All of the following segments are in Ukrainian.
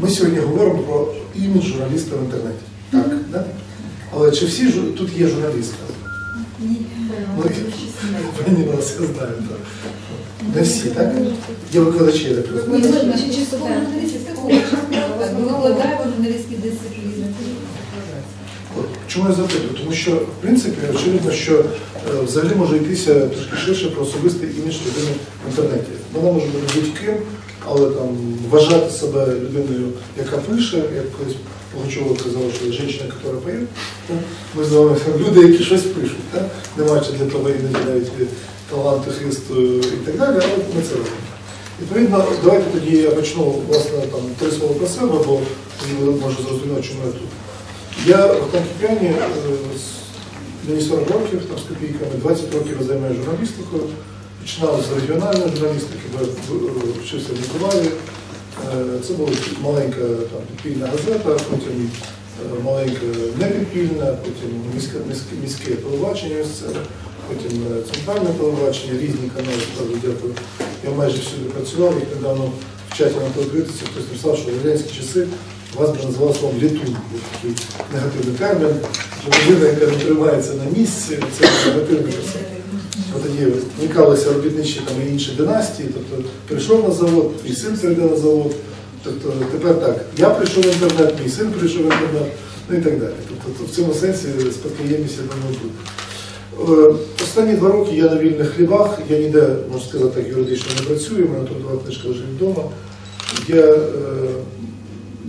Ми сьогодні говоримо про імідж журналіста в інтернеті. Так, да? Але чи всі жу- тут є журналісти? Ну, Пані вас я знаю, так. Не всі, так? Є викладачі, я так розумію. Ми викладаємо журналістські дисципліни. Чому я запитую? Тому що, в принципі, очевидно, що е, взагалі може йтися трошки ширше про особистий імідж людини в інтернеті. Вона може бути будь-ким, але там вважати себе людиною, яка пише, як колись Пугачова казала, що жінка, яка поє. Ми вами люди, які щось пишуть, так? не маючи для того іноді навіть і таланту, хисту і так далі, але ми це робимо. Відповідно, давайте тоді я почну власне там три слова про себе, бо може зрозуміти, чому я тут. Я в Танкіп'яні, е, мені 40 років, там з копійками, 20 років я займаюся журналістикою. Починав з регіональної журналістики, в- вчився в Миколаєві. Е, Це була маленька там, підпільна газета, потім е, маленька непідпільна, потім міське, міське, міське телебачення місцеве, потім е, центральне телебачення, різні канали, справді дякую. Я майже всюди працював, як недавно в чаті на телекритиці хтось написав, що в радянські часи вас би називали словом літун. Був такий негативний термін, що людина, яка не тримається на місці, це негативний термін. Тоді вникалися робітничі там і інші династії, тобто прийшов на завод, твій син прийде на завод. Тобто тепер так, я прийшов в інтернет, мій син прийшов в інтернет, ну і так далі. Тобто в цьому сенсі спадкоємність думаю буде. Е, Останні два роки я на вільних хлібах, я ніде, можна сказати, так юридично не працюю, у мене трудова книжка лежить вдома. Я е,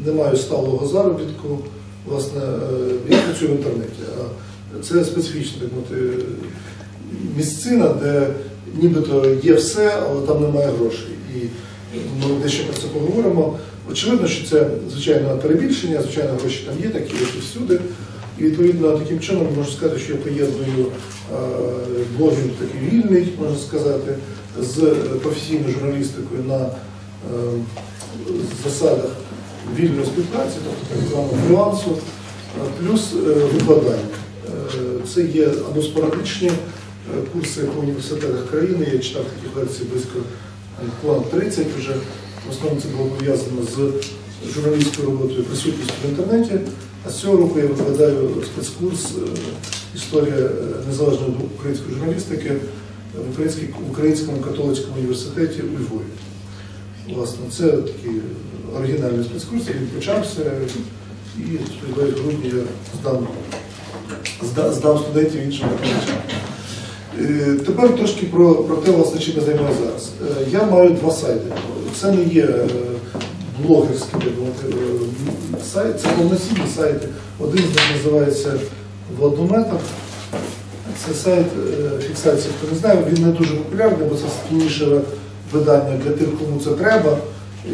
не маю сталого заробітку, власне, е, я працюю в інтернеті. А це специфічна так мовити, місцина, де нібито є все, але там немає грошей. І ми дещо про це поговоримо. Очевидно, що це звичайно перебільшення, звичайно, гроші там є, такі як і всюди. І відповідно таким чином можу сказати, що я поєдную е, блогінг такий вільний, можна сказати, з професійною журналістикою на е, засадах вільної співпраці, тобто так званого фрілансу, е, плюс е, викладання. Е, Це є або спорадичні е, курси по університетах країни. Я читав таких лекцій близько е, понад 30 вже. В основному це було пов'язано з журналістською роботою, присутністю в інтернеті. А з цього року я викладаю спецкурс е, Історія е, незалежної української журналістики в Українському католицькому університеті у Львові. Власне, це такий оригінальний спецкурс, він почався, і в грудні я здам, зда- здам студентів іншим викладачам. Е, Тепер трошки про, про те, власне, чим я займаюся зараз. Е, Я маю два сайти. Це не є е, блогерський сайт, це повноцінні сайти. Один з них називається Владометр. Це сайт фіксації, хто не знає, він не дуже популярний, бо це складніше видання для тих, кому це треба.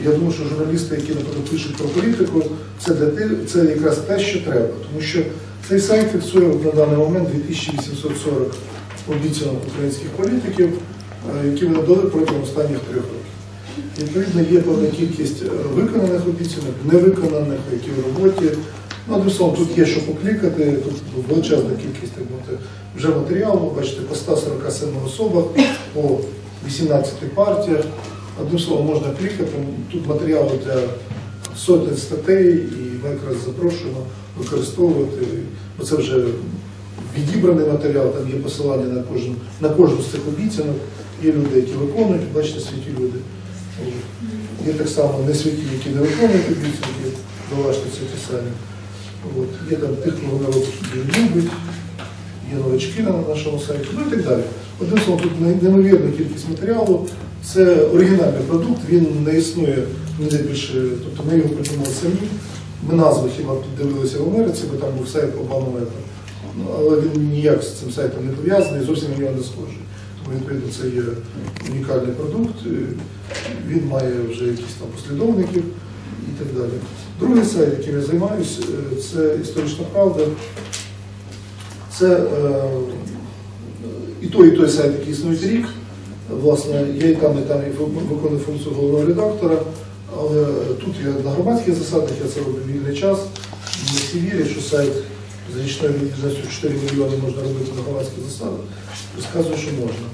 Я думаю, що журналісти, які наприклад, пишуть про політику, це для тих, це якраз те, що треба. Тому що цей сайт фіксує на даний момент 2840 обіцянок українських політиків, е, які вони дали протягом останніх трьох років. Відповідно, є певна кількість е, виконаних обіцянок, невиконаних, які в роботі. Ну, словом, тут є що поклікати, тут величезна кількість так мовити, вже матеріалу, бачите, по 147 особах, по 18 партіях. Одним словом, можна клікати. Тут матеріали для сотень статей, і ми якраз запрошуємо використовувати, бо це вже відібраний матеріал, там є посилання на кожен, на кожну з цих обіцянок. Є люди, які виконують, бачите, святі люди. Є так само не святі, які не виконують обіцянки, бачите, це ті самі. От. Є там тих, кого народ любить, є новачки на нашому сайті, ну і так далі. Одним словом, тут неймовірна кількість матеріалу. Це оригінальний продукт, він не існує ніде більше, тобто ми його придумали самі. Ми назви хіба піддивилися в Америці, бо там був сайт Обама Метр. Ну, але він ніяк з цим сайтом не пов'язаний, зовсім на нього не схожий. Тому відповідно це є унікальний продукт. Він має вже якісь там послідовників і так далі. Другий сайт, яким я займаюся, е, це історична правда. Це е, і той, і той сайт, який існують рік. Власне, я і там, і там і виконую функцію головного редактора, але тут я на громадських засадах, я це роблю вільний час. Не всі вірять, що сайт з річною відповідальністю 4 мільйони можна робити на громадських засадах. Розказую, що можна.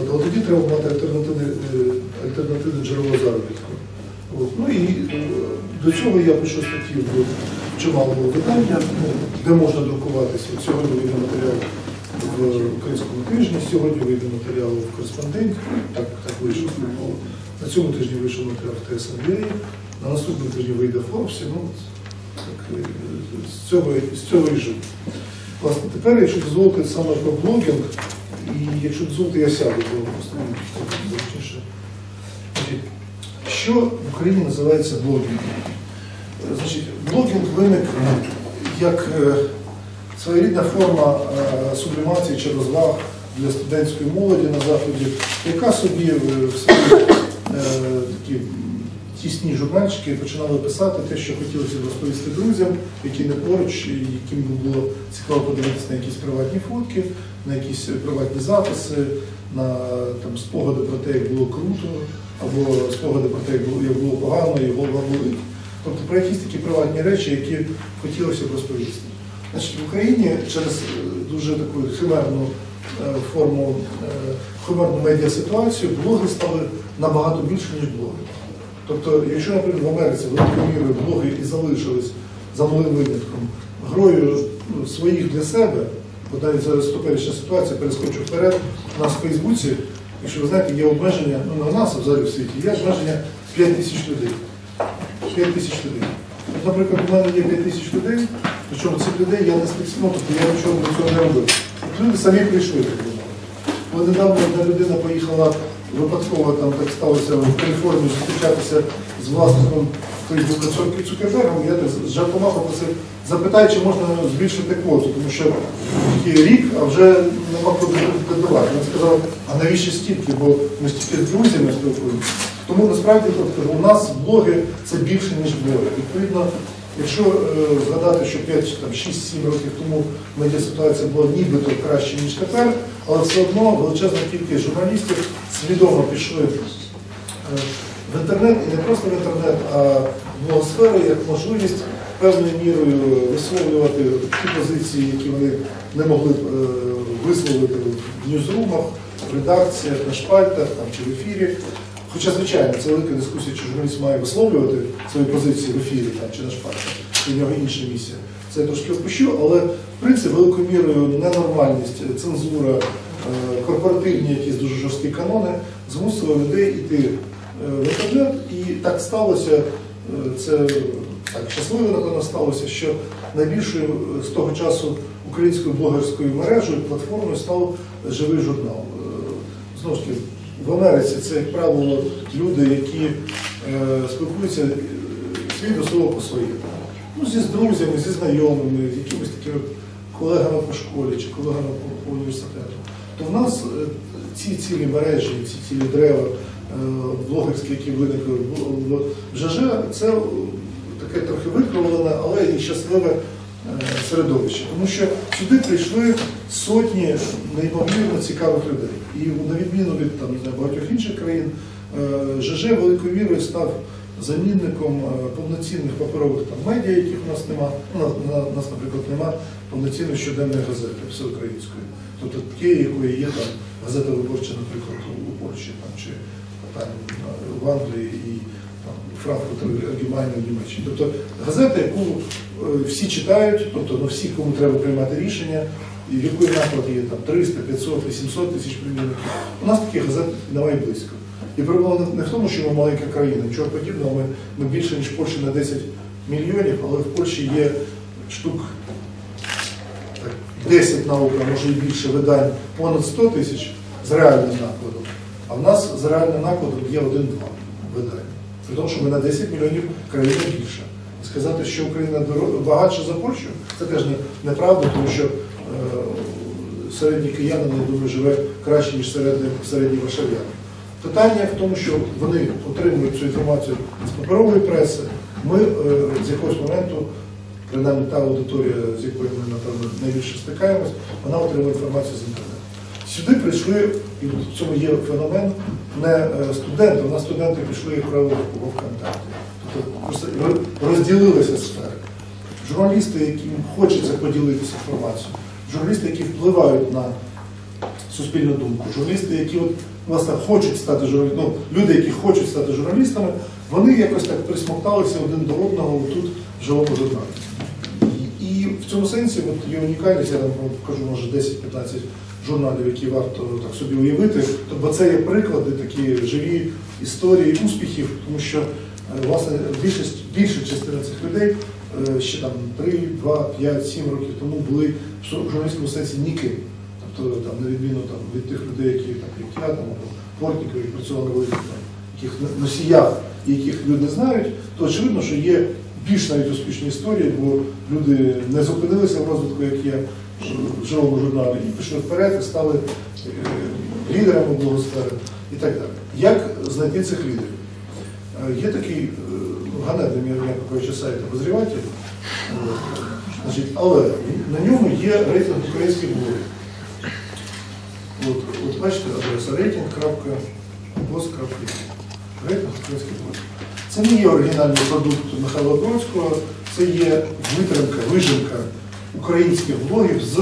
От, але тоді треба мати альтернативне, е, альтернативне джерело заробітку. От. Ну і е, До цього я пишу статті в чималого видання, де можна друкуватися. От Сьогодні вийде матеріал в українському тижні, сьогодні вийде матеріал в кореспонденті, так, так вийшло. Ну, На цьому тижні вийшов матеріал в ТСНВ, на наступному тижні вийде Форбсі. Ну, так, е, з цього, з цього і живу. Власне, тепер, якщо дозволити саме про блогінг, і якщо дозволити, я сяду, бо просто. Що в Україні називається блогінгом? Е, Значить, блогінг виник як е, своєрідна форма е, сублімації чи розваг для студентської молоді на заході, яка собі в свої е, такі тісні журнальчики починали писати те, що хотілося розповісти друзям, які не поруч, і яким було цікаво подивитися на якісь приватні фотки, на якісь приватні записи, на там, спогади про те, як було круто, або спогади про те, як було, як було погано, і голова болить. Тобто про якісь такі приватні речі, які хотілося б розповісти. Значить, в Україні через е, дуже таку химерну е, форму, е, химерну медіаситуацію блоги стали набагато більше, ніж блоги. Тобто, якщо, наприклад, в Америці великою мірою блоги і залишились за малим винятком грою ну, своїх для себе, бо навіть зараз теперішня ситуація, перескочу вперед, у нас в Фейсбуці, якщо ви знаєте, є обмеження, ну у нас, а взагалі в світі, є обмеження 5 тисяч людей. 5 тисяч людей. От, наприклад, у мене є 5 тисяч людей, причому цих людей я не спеціально, тобто я нічого для цього не робив. Люди самі прийшли так до. Бо недавно одна людина поїхала випадково, там так сталося в Каліфорнії зустрічатися з власником Фейсбука Цук- Цукербергом, я жартома попросив, запитай, чи можна збільшити квоту, тому що такий рік, а вже нема куди додавати. Він сказав, а навіщо стільки, бо ми стільки з друзями спілкуємося. Тому насправді тобто, у нас блоги це більше, ніж блоги. Відповідно, якщо е, згадати, що 5, там, 6-7 років тому медіаситуація була нібито краще, ніж тепер, але все одно величезна кількість журналістів свідомо пішли е, в інтернет, і не просто в інтернет, а в блогосферу як можливість певною мірою висловлювати ті позиції, які вони не могли б е, висловити в ньюзрумах, в редакціях, на шпальтах там, чи в ефірі. Хоча, звичайно, це велика дискусія, чи журналіст має висловлювати свої позиції в ефірі там, чи на шпальтах, і в нього інша місія. Це я трошки опущу, але в принципі великою мірою ненормальність, цензура, е, корпоративні якісь дуже жорсткі канони змусили людей йти е, в інтернет, і так сталося, е, це так щасливо напевно сталося, що найбільшою з того часу українською блогерською мережею, платформою став живий журнал. Знову ж таки, в Америці це, як правило, люди, які е, спілкуються свій до слова по своєму. Ну, зі друзями, зі знайомими, з якимись такими колегами по школі чи колегами по, по університету. То в нас е, ці цілі мережі, ці цілі дерева е, блогерські, які виникли в- ЖЖ, це е, таке трохи викривлене, але і щасливе середовище. Тому що сюди прийшли сотні неймовірно цікавих людей. І на відміну від там, багатьох інших країн, е, ЖЖ великою мірою став замінником е, повноцінних паперових там, медіа, яких у нас нема. У нас, наприклад, нема повноцінної щоденної газети всеукраїнської. Тобто тієї, якої є там газета виборча, наприклад, у Польщі там, чи там, в Англії і там, Франкфурт Allgemeine в Німеччині. Тобто газета, яку е, всі читають, тобто ну, всі, кому треба приймати рішення, і в якої наклад є там 300, 500, 800 тисяч примірників. У нас таких газет немає близько. І проблема не в тому, що ми маленька країна, нічого подібного, ми, ми більше, ніж Польща на 10 мільйонів, але в Польщі є штук так, 10 наук, а може і більше видань, понад 100 тисяч з реальним накладом. А в нас з реальним накладом є один-два видання. При тому, що ми на 10 мільйонів країна більше. Сказати, що Україна багатша за Польщу, це теж неправда, тому що е, середній киянин, я думаю, живе краще, ніж середній, середній варшав'янин. Питання в тому, що вони отримують цю інформацію з паперової преси. Ми е, з якогось моменту, принаймні та аудиторія, з якою ми напевно найбільше стикаємось, вона отримує інформацію з інтернету. Сюди прийшли, і в цьому є феномен, не е, студенти, у нас студенти пішли, як правило, в ВКонтакті. Тобто просто роз- розділилися сфери. Журналісти, яким хочеться поділитися інформацією, журналісти, які впливають на суспільну думку, журналісти, які от, власне хочуть стати журналістами, ну, люди, які хочуть стати журналістами, Вони якось так присмокталися один до одного тут в живому журналі. І, і в цьому сенсі от є унікальність, я вам покажу, може 10-15 журналів, які варто так собі уявити. Тобто це є приклади, такі живі історії успіхів, тому що е, власне більшість, більша частина цих людей е, ще там 3, 2, 5, 7 років тому були в жур- журналістському сенсі ніким. Тобто там, на відміну там, від тих людей, які так, як я, там, або Портніков, які працювали великих яких носіях, яких люди знають, то очевидно, що є більш навіть успішні історії, бо люди не зупинилися в розвитку, як є в і пішли вперед і стали е, лідерами блогосфери і так далі. Як знайти цих лідерів? Е, Є такий е, ну, ганебний, м'яко кажучи, сайт обозріватель, але на ньому є рейтинг українських блогів. От, от бачите, адреса рейтинг.пост.ua. Рейтинг українських блогів. Це не є оригінальний продукт Михайла Бродського, це є витримка, вижимка українських блогів з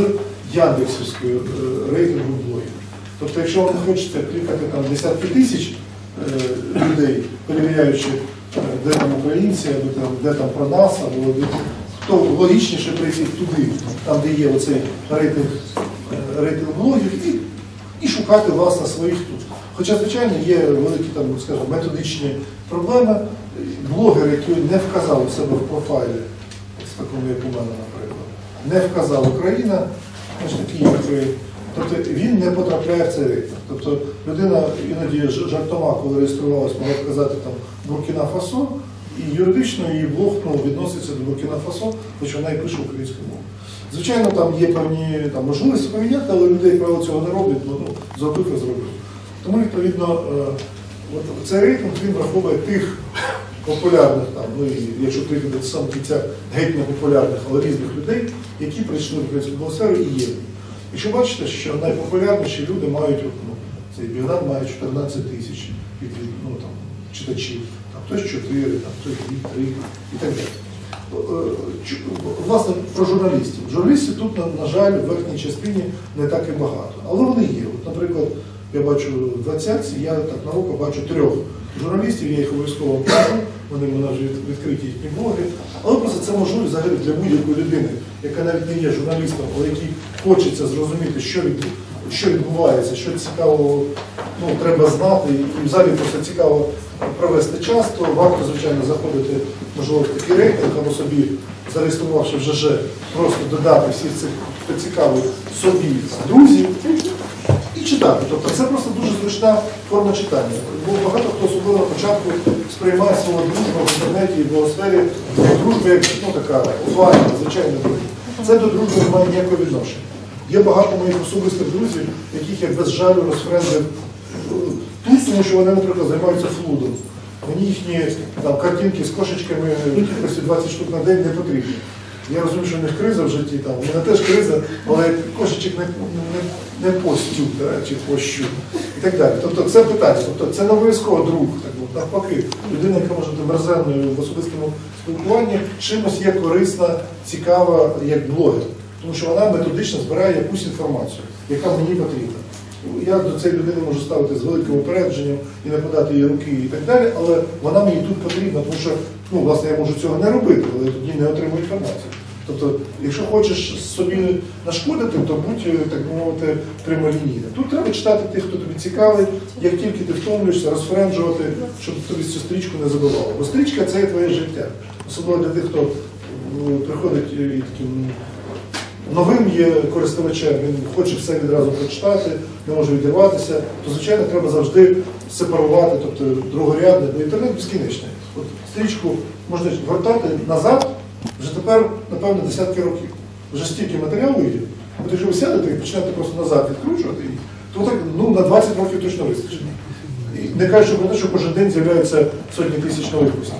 Яндексівської е, рейтингу блогів. Тобто, якщо не хочеться клікати там десятки тисяч е, людей, перевіряючи, е, де там українці, або там, де там про нас, або де, то логічніше прийти туди, там, де є оцей рейтинг, рейтинг блогів, і, і шукати власне своїх тут. Хоча, звичайно, є великі там, скажімо, методичні проблеми. Блогер, який не вказав у себе в профайлі, в такому, як у мене, не вказав Україна, такий. Тобто він не потрапляє в цей рейтинг. Тобто людина іноді жартома, коли реєструвалась, могла вказати там Буркіна Фасо, і юридично її блог ну, відноситься до Буркіна Фасо, хоч вона і пише українською мовою. Звичайно, там є певні там, можливості поміняти, але людей правило цього не роблять, ну, ну зробив і зробив. Тому, відповідно, е, от цей рейтинг він враховує тих популярних, там, ну і якщо прикладати сам кінця геть не популярних, але різних людей, які прийшли в українську блогосферу і є. Якщо бачите, що найпопулярніші люди мають, ну, цей Бігдан має 14 тисяч ну, там, читачів, там, хтось 4, там, хтось 2, 3 і так далі. Е, Власне, про журналістів. Журналістів тут, на, жаль, в верхній частині не так і багато. Але вони є. От, наприклад, я бачу в двадцятці, я так на око бачу трьох журналістів, я їх обов'язково покажу, вони в вже відкриті їхні блоги. Але просто це можливість взагалі для будь-якої людини, яка навіть не є журналістом, але якій хочеться зрозуміти, що, від, що відбувається, що цікавого ну, треба знати, і взагалі просто цікаво провести час, то варто, звичайно, заходити, можливо, в такий рейтинг або собі, зареєструвавши в ЖЖ, просто додати всіх цих, хто цікавий собі друзів і читати. Тобто це просто дуже зручна форма читання. Бо багато хто особливо на початку сприймає свого дружба в інтернеті і в сфері, як дружба, як ну, така офлайн, звичайна дружба. Це до дружби не має ніякого відношення. Є багато моїх особистих друзів, яких я без жалю розфрендив тут, тому що вони, наприклад, займаються флудом. Мені їхні там, картинки з кошечками кількості 20 штук на день не потрібні. Я розумію, що них криза в житті, там, у мене теж криза, але кошечок не, не, не постю да, чи пощу і так далі. Тобто це питання. Тобто це не обов'язково друг, так, от, навпаки, людина, яка може бути мерзенною в особистому спілкуванні, чимось є корисна, цікава як блогер. Тому що вона методично збирає якусь інформацію, яка мені потрібна. Я до цієї людини можу ставити з великим упередженням і не подати їй руки і так далі, але вона мені тут потрібна, тому що ну, власне я можу цього не робити, але я тоді не отримую інформацію. Тобто, якщо хочеш собі нашкодити, то будь, е, так мовити, прямолінійним. Тут треба читати тих, хто тобі цікавий, як тільки ти втомлюєшся, розфренджувати, щоб тобі цю стрічку не забивало. Бо стрічка це твоє життя. Особливо для тих, хто приходить і таким новим є користувачем, він хоче все відразу прочитати, не може відірватися, то, звичайно, треба завжди сепарувати, тобто другорядне, бо інтернет безкінечний. От стрічку можна гортати назад, тепер, напевно, десятки років. Вже стільки матеріалу є. От якщо ви сядете і почнете просто назад відкручувати її, то так ну, на 20 років точно вистачить. І не кажучи про те, що кожен день з'являються сотні тисяч нових постів.